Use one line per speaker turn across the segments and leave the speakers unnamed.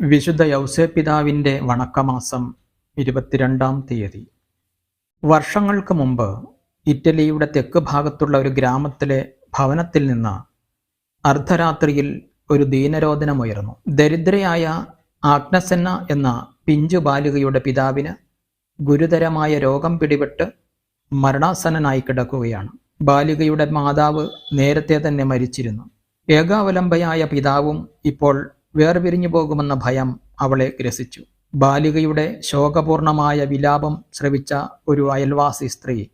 വിശുദ്ധ യൗസേപിതാവിന്റെ വണക്കമാസം ഇരുപത്തിരണ്ടാം തീയതി. വർഷങ്ങൾക്ക് മുമ്പ് ഇറ്റലിയുടെ തെക്ക് ഭാഗത്തുള്ള ഒരു ഗ്രാമത്തിലെ ഭവനത്തിൽ നിന്ന് അർദ്ധരാത്രിയിൽ ഒരു ദീനരോധനമുയർന്നു. ദരിദ്രയായ ആഗ്നസെന്ന എന്ന പിഞ്ചു ബാലികയുടെ പിതാവിന് ഗുരുതരമായ രോഗം പിടിപെട്ട് മരണാസന്നനായി കിടക്കുകയാണ്. ബാലികയുടെ മാതാവ് നേരത്തെ തന്നെ മരിച്ചിരുന്നു. ഏകാവലംബയായ പിതാവും ഇപ്പോൾ വേർപിരിഞ്ഞു പോകുമെന്ന ഭയം അവളെ ഗ്രസിച്ചു. ബാലികയുടെ ശോകപൂർണമായ വിലാപം ശ്രവിച്ച ഒരു അയൽവാസി സ്ത്രീ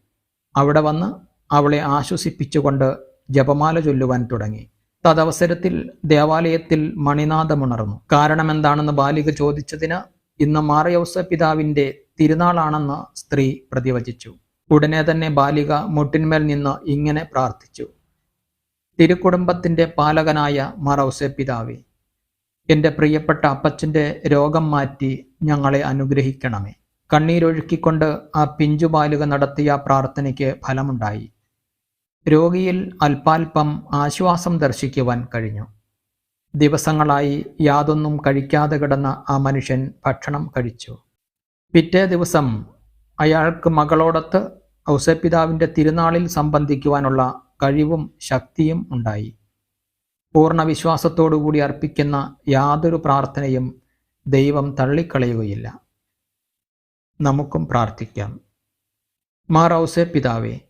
അവിടെ വന്ന് അവളെ ആശ്വസിപ്പിച്ചുകൊണ്ട് ജപമാല ചൊല്ലുവാൻ തുടങ്ങി. തദവസരത്തിൽ ദേവാലയത്തിൽ മണിനാഥമുണർന്നു കാരണമെന്താണെന്ന് ബാലിക ചോദിച്ചതിന് ഇന്ന് മാറിയൗസ പിതാവിന്റെ തിരുനാളാണെന്ന് സ്ത്രീ പ്രതിവചിച്ചു. ഉടനെ തന്നെ ബാലിക മുട്ടിന്മേൽ നിന്ന് ഇങ്ങനെ പ്രാർത്ഥിച്ചു. തിരുക്കുടുംബത്തിന്റെ പാലകനായ മാറൗസ പിതാവേ എന്റെ പ്രിയപ്പെട്ട അപ്പച്ചന്റെ രോഗം മാറ്റി ഞങ്ങളെ അനുഗ്രഹിക്കണമേ. കണ്ണീരൊഴുക്കിക്കൊണ്ട് ആ പിഞ്ചു ബാലിക നടത്തിയ പ്രാർത്ഥനയ്ക്ക് ഫലമുണ്ടായി. രോഗിയിൽ അല്പാൽപം ആശ്വാസം ദർശിക്കുവാൻ കഴിഞ്ഞു. ദിവസങ്ങളായി യാതൊന്നും കഴിക്കാതെ കിടന്ന ആ മനുഷ്യൻ ഭക്ഷണം കഴിച്ചു. പിറ്റേ ദിവസം അയാൾക്ക് മകളോടൊത്ത് ഔസപിതാവിന്റെ തിരുനാളിൽ സംബന്ധിക്കുവാനുള്ള കഴിവും ശക്തിയും ഉണ്ടായി. പൂർണ വിശ്വാസത്തോടുകൂടി അർപ്പിക്കുന്ന യാതൊരു പ്രാർത്ഥനയും ദൈവം തള്ളിക്കളയുകയില്ല. നമുക്കും പ്രാർത്ഥിക്കാം. മാറൌസെ പിതാവേ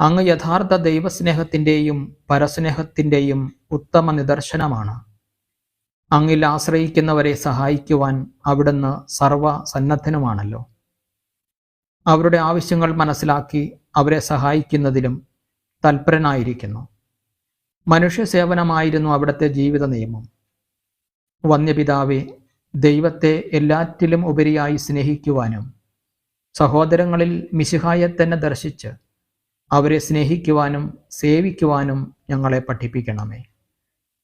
അങ്ങ് യഥാർത്ഥ ദൈവസ്നേഹത്തിന്റെയും പരസ്നേഹത്തിന്റെയും ഉത്തമ നിദർശനമാണ്. അങ്ങിൽ ആശ്രയിക്കുന്നവരെ സഹായിക്കുവാൻ അവിടുന്ന് സർവ സന്നദ്ധനുമാണല്ലോ അവരുടെ ആവശ്യങ്ങൾ മനസ്സിലാക്കി അവരെ സഹായിക്കുന്നതിലും തൽപരനായിരിക്കുന്നു. മനുഷ്യ സേവനമായിരുന്നു അവിടുത്തെ ജീവിത നിയമം. വന്യപിതാവെ ദൈവത്തെ എല്ലാറ്റിലും ഉപരിയായി സ്നേഹിക്കുവാനും സഹോദരങ്ങളിൽ മിശിഹായെ തന്നെ ദർശിച്ച് അവരെ സ്നേഹിക്കുവാനും സേവിക്കുവാനും ഞങ്ങളെ പഠിപ്പിക്കണമേ.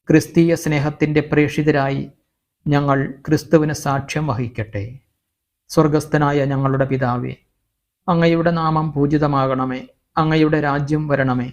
ക്രിസ്തീയ സ്നേഹത്തിന്റെ പ്രേക്ഷിതരായി ഞങ്ങൾ ക്രിസ്തുവിന് സാക്ഷ്യം വഹിക്കട്ടെ. സ്വർഗസ്ഥനായ ഞങ്ങളുടെ പിതാവെ അങ്ങയുടെ നാമം പൂജിതമാകണമേ അങ്ങയുടെ രാജ്യം വരണമേ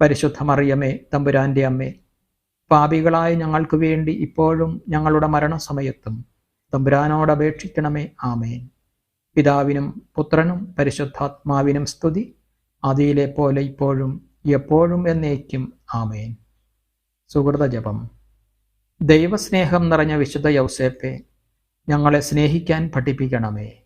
പരിശുദ്ധ മറിയമേ തമ്പുരാന്റെ അമ്മേ പാപികളായ ഞങ്ങൾക്ക് വേണ്ടി ഇപ്പോഴും ഞങ്ങളുടെ മരണസമയത്തും തമ്പുരാനോട് അപേക്ഷിക്കണമേ ആമേൻ. പിതാവിനും പുത്രനും പരിശുദ്ധാത്മാവിനും സ്തുതി അതിയിലെ പോലെ ഇപ്പോഴും എപ്പോഴും എന്നേക്കും ആമേൻ. സുഹൃത ജപം. ദൈവസ്നേഹം നിറഞ്ഞ വിശുദ്ധ യൗസേപ്പെ ഞങ്ങളെ സ്നേഹിക്കാൻ പഠിപ്പിക്കണമേ.